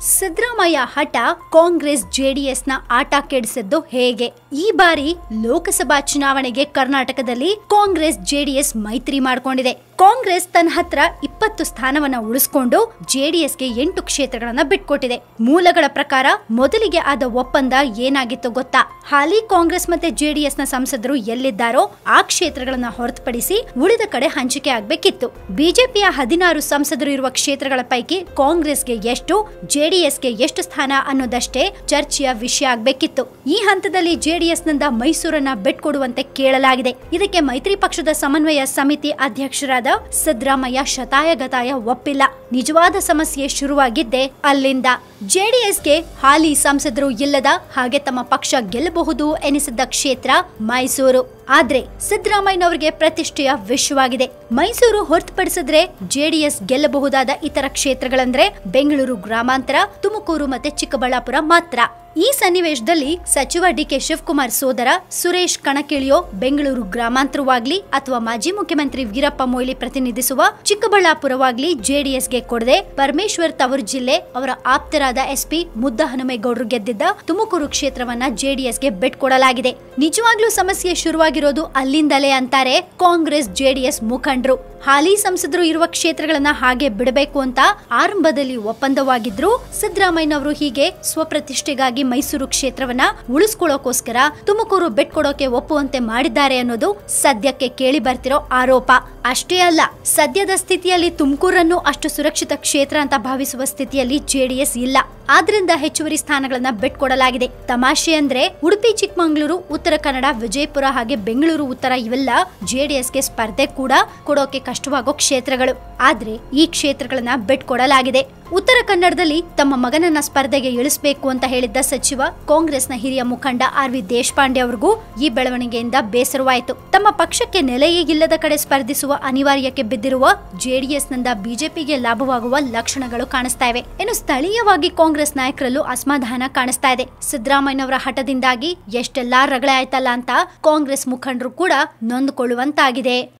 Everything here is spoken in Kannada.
ಸಿದ್ದರಾಮಯ್ಯ ಹಠ ಕಾಂಗ್ರೆಸ್ ಜೆಡಿಎಸ್ನ ಆಟ ಕೆಡಿಸಿದ್ದು ಹೇಗೆ? ಈ ಬಾರಿ ಲೋಕಸಭಾ ಚುನಾವಣೆಗೆ ಕರ್ನಾಟಕದಲ್ಲಿ ಕಾಂಗ್ರೆಸ್ ಜೆಡಿಎಸ್ ಮೈತ್ರಿ ಮಾಡಿಕೊಂಡಿದೆ. ಕಾಂಗ್ರೆಸ್ ತನ್ನ ಹತ್ರ ಇಪ್ಪತ್ತು ಸ್ಥಾನವನ್ನ ಉಳಿಸ್ಕೊಂಡು ಜೆಡಿಎಸ್ಗೆ ಎಂಟು ಕ್ಷೇತ್ರಗಳನ್ನ ಬಿಟ್ಕೊಟ್ಟಿದೆ. ಮೂಲಗಳ ಪ್ರಕಾರ ಮೊದಲಿಗೆ ಆದ ಒಪ್ಪಂದ ಏನಾಗಿತ್ತು ಗೊತ್ತಾ? ಹಾಲಿ ಕಾಂಗ್ರೆಸ್ ಮತ್ತೆ ಜೆಡಿಎಸ್ನ ಸಂಸದರು ಎಲ್ಲಿದ್ದಾರೋ ಆ ಕ್ಷೇತ್ರಗಳನ್ನ ಹೊರತುಪಡಿಸಿ ಉಳಿದ ಕಡೆ ಹಂಚಿಕೆ ಆಗ್ಬೇಕಿತ್ತು. ಬಿಜೆಪಿಯ ಹದಿನಾರು ಸಂಸದರು ಇರುವ ಕ್ಷೇತ್ರಗಳ ಪೈಕಿ ಕಾಂಗ್ರೆಸ್ಗೆ ಎಷ್ಟು ಜೆಡಿಎಸ್ಗೆ ಎಷ್ಟು ಸ್ಥಾನ ಅನ್ನೋದಷ್ಟೇ ಚರ್ಚೆಯ ವಿಷಯ ಆಗ್ಬೇಕಿತ್ತು. ಈ ಹಂತದಲ್ಲಿ ಜೆಡಿಎಸ್ನಿಂದ ಮೈಸೂರನ್ನ ಬಿಟ್ಕೊಡುವಂತೆ ಕೇಳಲಾಗಿದೆ. ಇದಕ್ಕೆ ಮೈತ್ರಿ ಪಕ್ಷದ ಸಮನ್ವಯ ಸಮಿತಿ ಅಧ್ಯಕ್ಷರಾದ ಸಿದ್ದರಾಮಯ್ಯ ಶತಾಯಗತಾಯ ಒಪ್ಪಿಲ್ಲ. ನಿಜವಾದ ಸಮಸ್ಯೆ ಶುರುವಾಗಿದ್ದೆ ಅಲ್ಲಿಂದ. ಜೆಡಿಎಸ್ಗೆ ಹಾಲಿ ಸಂಸದರು ಇಲ್ಲದ ಹಾಗೆ ತಮ್ಮ ಪಕ್ಷ ಗೆಲ್ಲಬಹುದು ಎನಿಸಿದ್ದ ಕ್ಷೇತ್ರ ಮೈಸೂರು. ಆದ್ರೆ ಸಿದ್ದರಾಮಯ್ಯನವರಿಗೆ ಪ್ರತಿಷ್ಠೆಯ ವಿಷಯವಾಗಿದೆ ಮೈಸೂರು ಹೊರತುಪಡಿಸಿದ್ರೆ ಜೆಡಿಎಸ್ ಗೆಲ್ಲಬಹುದಾದ ಇತರ ಕ್ಷೇತ್ರಗಳಂದ್ರೆ ಬೆಂಗಳೂರು ಗ್ರಾಮಾಂತರ, ತುಮಕೂರು ಮತ್ತೆ ಚಿಕ್ಕಬಳ್ಳಾಪುರ ಮಾತ್ರ. ಈ ಸನ್ನಿವೇಶದಲ್ಲಿ ಸಚಿವ ಡಿಕೆ ಶಿವಕುಮಾರ್ ಸೋದರ ಸುರೇಶ್ ಕಣಕಿಳಿಯೋ ಬೆಂಗಳೂರು ಗ್ರಾಮಾಂತರವಾಗ್ಲಿ ಅಥವಾ ಮಾಜಿ ಮುಖ್ಯಮಂತ್ರಿ ವೀರಪ್ಪ ಮೊಯ್ಲಿ ಪ್ರತಿನಿಧಿಸುವ ಚಿಕ್ಕಬಳ್ಳಾಪುರವಾಗ್ಲಿ ಜೆಡಿಎಸ್ಗೆ ಕೊಡದೆ ಪರಮೇಶ್ವರ್ ತವರು ಜಿಲ್ಲೆ ಅವರ ಆಪ್ತರಾದ ಎಸ್ಪಿ ಮುದ್ದ ಹನುಮೇಗೌಡರು ಗೆದ್ದಿದ್ದ ತುಮಕೂರು ಕ್ಷೇತ್ರವನ್ನ ಜೆಡಿಎಸ್ಗೆ ಬಿಟ್ಕೊಡಲಾಗಿದೆ ನಿಜವಾಗ್ಲೂ ಸಮಸ್ಯೆ ಶುರುವಾಗಿರೋದು ಅಲ್ಲಿಂದಲೇ ಅಂತಾರೆ ಕಾಂಗ್ರೆಸ್ ಜೆಡಿಎಸ್ ಮುಖಂಡರು. ಹಾಲಿ ಸಂಸದರು ಇರುವ ಕ್ಷೇತ್ರಗಳನ್ನ ಹಾಗೆ ಬಿಡಬೇಕು ಅಂತ ಆರಂಭದಲ್ಲಿ ಒಪ್ಪಂದವಾಗಿದ್ರು ಸಿದ್ದರಾಮಯ್ಯನವರು ಹೀಗೆ ಸ್ವಪ್ರತಿಷ್ಠೆಗಾಗಿ ಮೈಸೂರು ಕ್ಷೇತ್ರವನ್ನ ಉಳಿಸ್ಕೊಳ್ಳೋಕೋಸ್ಕರ ತುಮಕೂರು ಬಿಟ್ಕೊಡೋಕೆ ಒಪ್ಪುವಂತೆ ಮಾಡಿದ್ದಾರೆ ಅನ್ನೋದು ಸದ್ಯಕ್ಕೆ ಕೇಳಿ ಬರ್ತಿರೋ ಆರೋಪ. ಅಷ್ಟೇ ಅಲ್ಲ, ಸದ್ಯದ ಸ್ಥಿತಿಯಲ್ಲಿ ತುಮಕೂರನ್ನು ಅಷ್ಟು ಸುರಕ್ಷಿತ ಕ್ಷೇತ್ರ ಅಂತ ಭಾವಿಸುವ ಸ್ಥಿತಿಯಲ್ಲಿ ಜೆಡಿಎಸ್ ಇಲ್ಲ. ಆದ್ರಿಂದ ಹೆಚ್ಚುವರಿ ಸ್ಥಾನಗಳನ್ನ ಬಿಟ್ಕೊಡಲಾಗಿದೆ ತಮಾಷೆ ಅಂದ್ರೆ ಉಡುಪಿ, ಚಿಕ್ಕಮಗಳೂರು, ಉತ್ತರ ಕನ್ನಡ, ವಿಜಯಪುರ ಹಾಗೆ ಬೆಂಗಳೂರು ಉತ್ತರ ಇವೆಲ್ಲ ಜೆಡಿಎಸ್ಗೆ ಸ್ಪರ್ಧೆ ಕೂಡ ಕೊಡೋಕೆ ಕಷ್ಟವಾಗೋ ಕ್ಷೇತ್ರಗಳು. ಆದ್ರೆ ಈ ಕ್ಷೇತ್ರಗಳನ್ನ ಬಿಟ್ಕೊಡಲಾಗಿದೆ. ಉತ್ತರ ಕನ್ನಡದಲ್ಲಿ ತಮ್ಮ ಮಗನನ್ನ ಸ್ಪರ್ಧೆಗೆ ಇಳಿಸಬೇಕು ಅಂತ ಹೇಳಿದ್ದ ಸಚಿವ ಕಾಂಗ್ರೆಸ್ನ ಹಿರಿಯ ಮುಖಂಡ ಆರ್ ವಿ ದೇಶಪಾಂಡೆ ಅವರಿಗೂ ಈ ಬೆಳವಣಿಗೆಯಿಂದ ಬೇಸರವಾಯಿತು. ತಮ್ಮ ಪಕ್ಷಕ್ಕೆ ನೆಲೆಯೇ ಇಲ್ಲದ ಕಡೆ ಸ್ಪರ್ಧಿಸುವ ಅನಿವಾರ್ಯಕ್ಕೆ ಬಿದ್ದಿರುವ ಜೆಡಿಎಸ್ನಿಂದ ಬಿಜೆಪಿಗೆ ಲಾಭವಾಗುವ ಲಕ್ಷಣಗಳು ಕಾಣಿಸ್ತಾ ಇವೆ. ಇನ್ನು ಸ್ಥಳೀಯವಾಗಿ ಕಾಂಗ್ರೆಸ್ ನಾಯಕರಲ್ಲೂ ಅಸಮಾಧಾನ ಕಾಣಿಸ್ತಾ ಇದೆ. ಸಿದ್ದರಾಮಯ್ಯನವರ ಹಠದಿಂದಾಗಿ ಎಷ್ಟೆಲ್ಲಾ ರಗಳೆ ಆಯ್ತಲ್ಲ ಅಂತ ಕಾಂಗ್ರೆಸ್ ಮುಖಂಡರು ಕೂಡ ನೊಂದುಕೊಳ್ಳುವಂತಾಗಿದೆ.